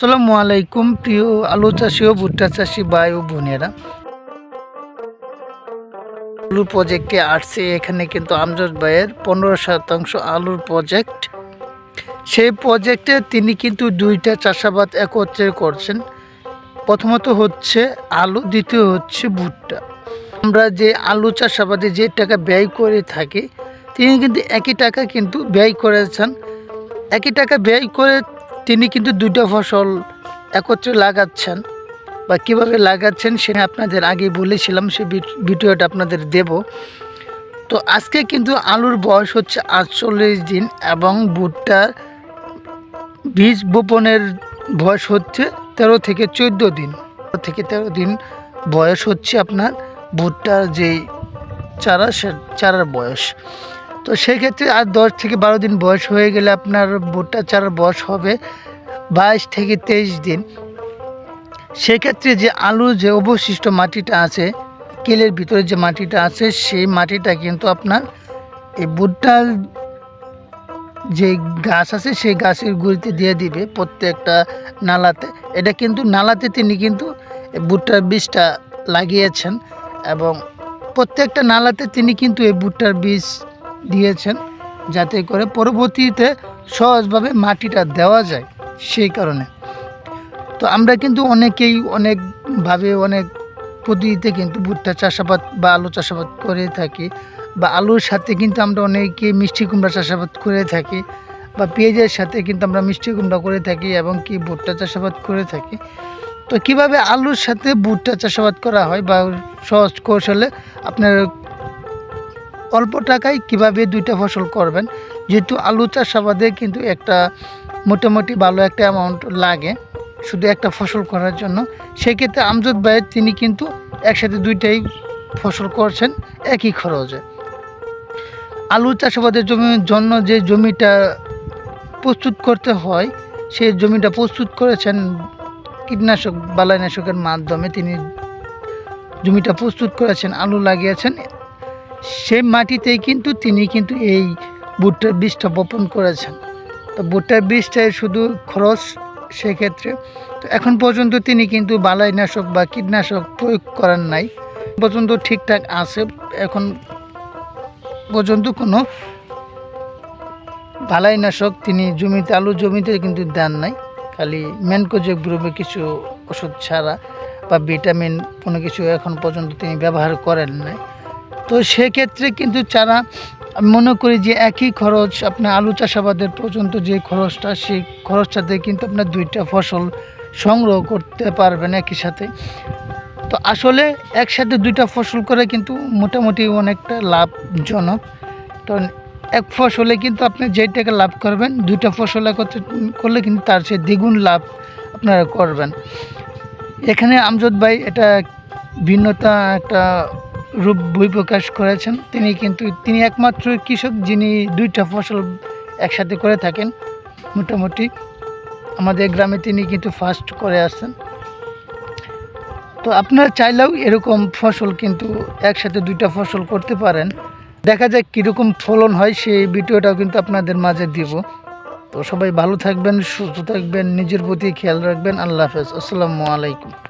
আসসালামু আলাইকুম, প্রিয় আলু চাষি ও ভুট্টা চাষি ভাই ও বোনেরা। আলুর প্রজেক্টে আসছে, এখানে কিন্তু আমজাদ ভাইয়ের পনেরো শতাংশ আলুর প্রজেক্ট সেই প্রজেক্টে তিনি কিন্তু দুইটা চাষাবাদ একত্রে করছেন। প্রথমত হচ্ছে আলু, দ্বিতীয় হচ্ছে ভুট্টা। আমরা যে আলু চাষাবাদে যে টাকা ব্যয় করে থাকি, তিনি কিন্তু একই টাকা কিন্তু ব্যয় করেছেন। একই টাকা ব্যয় করে তিনি কিন্তু দুটো ফসল একত্রে লাগাচ্ছেন বা কীভাবে লাগাচ্ছেন সেটা আপনাদের আগে বলেছিলাম ভিড- ভিডিওটা আপনাদের দেব। তো আজকে কিন্তু আলুর বয়স হচ্ছে আটচল্লিশ দিন এবং ভুট্টার বীজ বপনের বয়স হচ্ছে তেরো থেকে চোদ্দ দিন। থেকে তেরো দিন বয়স হচ্ছে আপনার ভুট্টার যেই চারা, সে চারার বয়স। তো সেক্ষেত্রে আর দশ থেকে বারো দিন বয়স হয়ে গেলে আপনার ভুট্টা চারার বয়স হবে বাইশ থেকে তেইশ দিন। সেক্ষেত্রে যে আলুর যে অবশিষ্ট মাটিটা আছে, কেলের ভিতরে যে মাটিটা আছে, সেই মাটিটা কিন্তু আপনার এই ভুট্টার যে গাছ আছে, সেই গাছের গুঁড়িতে দিয়ে দিবে প্রত্যেকটা নালাতে। এটা কিন্তু নালাতে তিনি কিন্তু এই ভুট্টার বীজটা লাগিয়েছেন এবং প্রত্যেকটা নালাতে তিনি কিন্তু এই ভুট্টার বীজ দিয়েছেন যাতে করে পরবর্তীতে সহজভাবে মাটিটা দেওয়া যায়। সেই কারণে। তো আমরা কিন্তু অনেকেই অনেকভাবে অনেক পদ্ধতিতে কিন্তু ভুট্টা চাষাবাদ বা আলু চাষাবাদ করে থাকি বা আলুর সাথে কিন্তু আমরা অনেকে মিষ্টি কুমড়া চাষাবাদ করে থাকি বা পেঁয়াজের সাথে কিন্তু আমরা মিষ্টি কুমড়া করে থাকি এবং কি ভুট্টা চাষাবাদ করে থাকি। তো কীভাবে আলুর সাথে ভুট্টা চাষাবাদ করা হয় বা সহজ কৌশলে আপনার অল্প টাকায় কীভাবে দুইটা ফসল করবেন? যেহেতু আলু চাষাবাদে কিন্তু একটা মোটামুটি ভালো একটা অ্যামাউন্ট লাগে, শুধু একটা ফসল করার জন্য। সেক্ষেত্রে আমজদ ভাইয়ের তিনি কিন্তু একসাথে দুইটাই ফসল করছেন একই খরচে। আলু চাষাবাদের জমির জন্য যে জমিটা প্রস্তুত করতে হয় সেই জমিটা প্রস্তুত করেছেন কীটনাশক, বালাইনাশকের মাধ্যমে তিনি জমিটা প্রস্তুত করেছেন, আলু লাগিয়েছেন। সেই মাটিতেই কিন্তু তিনি কিন্তু এই ভুট্টার বীজটা বপন করেছেন। তো ভুট্টার বীজটাই শুধু খরচ সেক্ষেত্রে। তো এখন পর্যন্ত তিনি কিন্তু বালাইনাশক বা কীটনাশক প্রয়োগ করেন নাই। পর্যন্ত ঠিকঠাক আছে, এখন পর্যন্ত কোনো বালাইনাশক তিনি জমিতে আলু জমিতে কিন্তু দেন নাই। খালি ম্যানকোজেক গ্রুপে কিছু ওষুধ ছাড়া বা ভিটামিন কোনো কিছু এখন পর্যন্ত তিনি ব্যবহার করেন নাই। তো সেক্ষেত্রে কিন্তু চারা আমি মনে করি যে একই খরচ, আপনার আলু চাষাবাদের পর্যন্ত যে খরচটা, সেই খরচটাতে কিন্তু আপনার দুইটা ফসল সংগ্রহ করতে পারবেন একই সাথে। তো আসলে একসাথে দুইটা ফসল করে কিন্তু মোটামুটি অনেকটা লাভজনক। তো এক ফসলে কিন্তু আপনি যেই টাকা লাভ করবেন, দুইটা ফসল করলে কিন্তু তার চেয়ে দ্বিগুণ লাভ আপনারা করবেন। এখানে আমজদ ভাই, এটা ভিন্নতা একটা রূপ বই প্রকাশ করেছেন। তিনি কিন্তু, তিনি একমাত্র কৃষক যিনি দুইটা ফসল একসাথে করে থাকেন, মোটামুটি। আমাদের গ্রামে তিনি কিন্তু ফার্স্ট করে আসছেন। তো আপনারা চাইলেও এরকম ফসল কিন্তু একসাথে দুইটা ফসল করতে পারেন। দেখা যাক কীরকম ফলন হয়, সেই ভিডিওটাও কিন্তু আপনাদের মাঝে দিব। তো সবাই ভালো থাকবেন, সুস্থ থাকবেন, নিজের প্রতি খেয়াল রাখবেন। আল্লাহ হাফেজ। আসসালামু আলাইকুম।